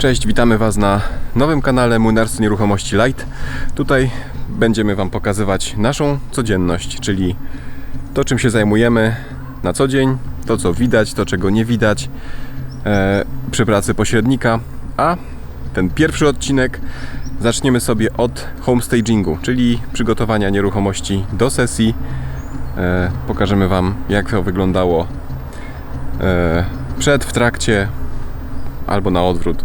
Cześć, witamy Was na nowym kanale Młynarstwo Nieruchomości Light. Tutaj będziemy Wam pokazywać naszą codzienność, czyli to, czym się zajmujemy na co dzień, to, co widać, to, czego nie widać e, przy pracy pośrednika. A ten pierwszy odcinek zaczniemy sobie od homestagingu, czyli przygotowania nieruchomości do sesji. E, pokażemy Wam, jak to wyglądało e, przed, w trakcie albo na odwrót.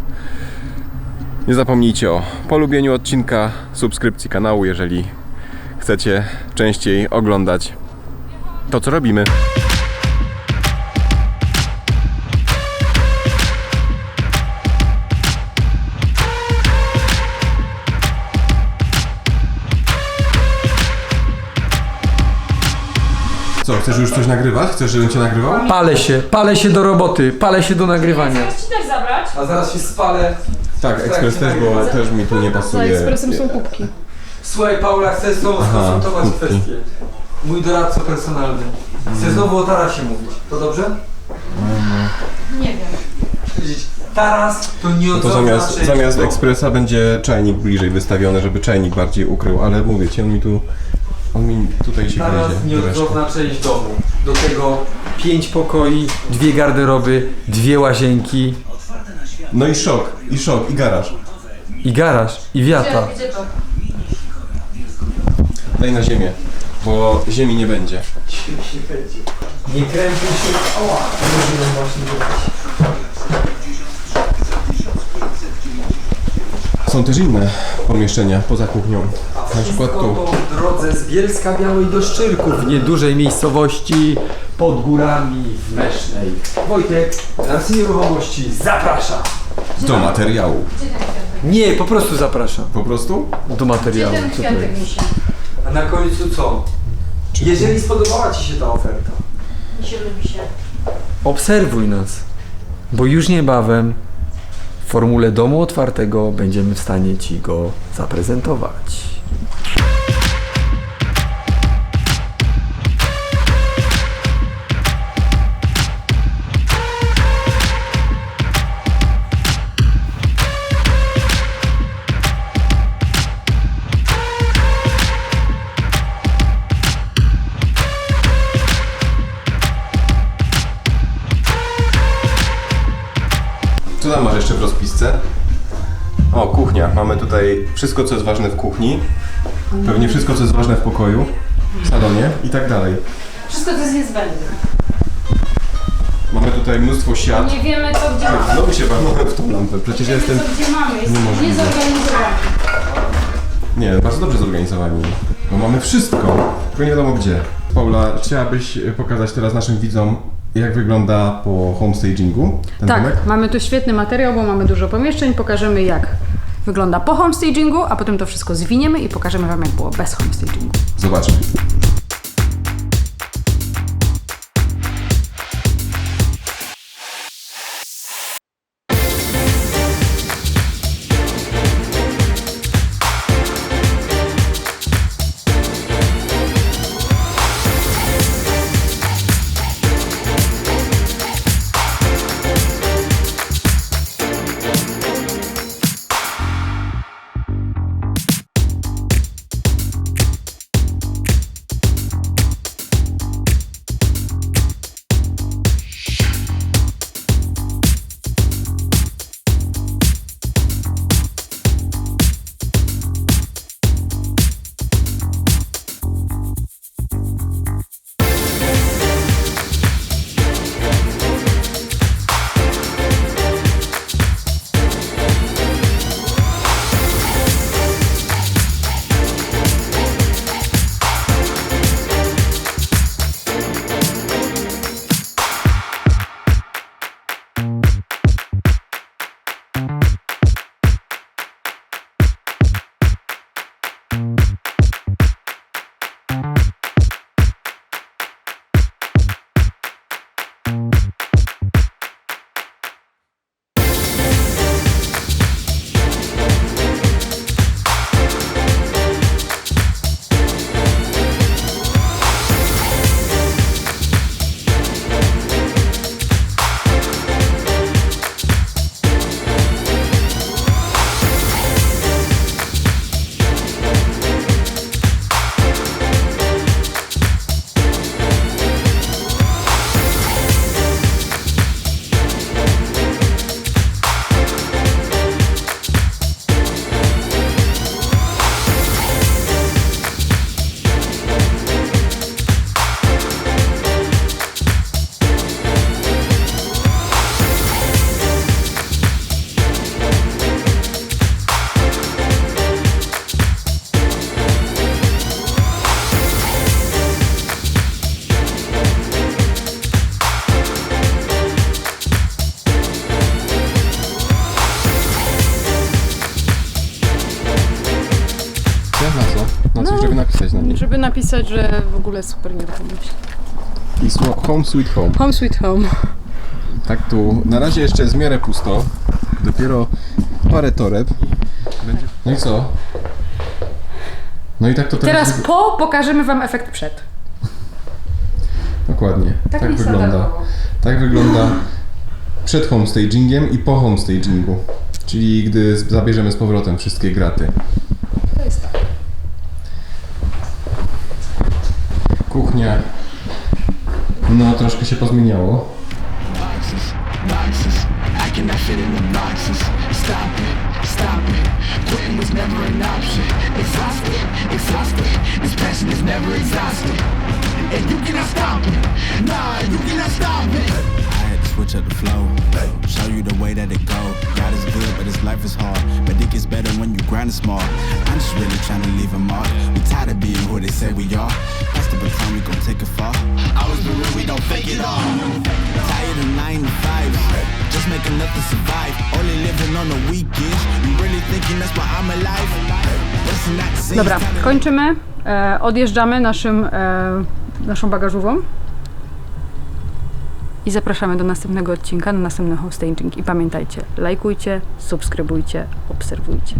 Nie zapomnijcie o polubieniu odcinka, subskrypcji kanału, jeżeli chcecie częściej oglądać to, co robimy. Chcesz już coś nagrywać? Chcesz, żebym cię nagrywał? Palę się, palę się do roboty, palę się do nagrywania. Chcesz ci też zabrać? A zaraz się spalę. Tak, ekspres też, bo też mi tu nie Za pasuje. ekspresem są kubki. Słuchaj Paula, chcę z tobą Aha, skonsultować kubki. kwestię. Mój doradca personalny. Chcę znowu o tarasie mówić. To dobrze? Nie wiem. Powiedzieć, taras to No to zamiast, zamiast ekspresa będzie czajnik bliżej wystawiony, żeby czajnik bardziej ukrył, ale mówię ci, on mi tu, on mi tutaj się gryzie. reszty. nieodzowna część domu. Do tego pięć pokoi, dwie garderoby, dwie łazienki No i szok, i szok, i garaż. i garaż, i wiata. Gdzie, gdzie to? Daj na ziemię, bo ziemi nie będzie. Nie krępuj się. Oła, możemy właśnie zrobić. Są też inne pomieszczenia poza kuchnią. Na przykład tu. po drodze z Bielska Białej do Szczyrków w niedużej miejscowości pod górami w Mesznej. Wojtek, raz nieruchomości, zapraszam. Do materiału. Gdzie ten kwiatek? Nie, po prostu zapraszam Po prostu? do Gdzie materiału. ten Co to kwiatek jest? mi się? A na końcu co? Jeżeli spodobała Ci się ta oferta, Mi się lubi się. obserwuj nas, bo już niebawem w formule domu otwartego będziemy w stanie Ci go zaprezentować. Masz jeszcze w rozpisce? O, kuchnia. Mamy tutaj wszystko, co jest ważne w kuchni. Pewnie wszystko, co jest ważne w pokoju, w salonie i tak dalej. Wszystko to jest niezbędne. Mamy tutaj mnóstwo siat. Nie wiemy co gdzie mamy. Znowu się bawimy w tą lampę. Przecież Nie ja wiemy jestem... co gdzie mamy. Jest niemożliwe. Nie, bardzo dobrze zorganizowani. Bo mamy wszystko, tylko nie wiadomo gdzie. Paula, chciałabyś e, pokazać teraz naszym widzom, jak wygląda po homestagingu ten Tak, domek? mamy tu świetny materiał, bo mamy dużo pomieszczeń. Pokażemy jak wygląda po homestagingu, a potem to wszystko zwiniemy i pokażemy Wam jak było bez homestagingu. Zobaczmy. Żeby napisać że w ogóle super nieruchomość. I sło- home sweet home. Home sweet home. Tak tu, na razie jeszcze jest w miarę pusto. Dopiero parę toreb. No i co? No i tak to teraz... Teraz po pokażemy wam efekt przed. Dokładnie. Tak, Tak wygląda. Tak wygląda przed homestagingiem i po homestagingu. Czyli gdy z- zabierzemy z powrotem wszystkie graty. Stop me. I had to switch up the flow, show you the way that it go. God is good, but his life is hard. But it gets better when you grind it smart. I'm just really trying to leave a mark. We tired of being who they say we are. We gon' take it far. Always been real, we don't fake it all. Tired of nine to five, just making enough to survive. Only living on the weekends. You really thinking that's why I'm alive? Dobra, kończymy. E, odjeżdżamy naszym, e, naszą bagażową. I zapraszamy do następnego odcinka, na następny hostaging. I pamiętajcie, lajkujcie, subskrybujcie, obserwujcie.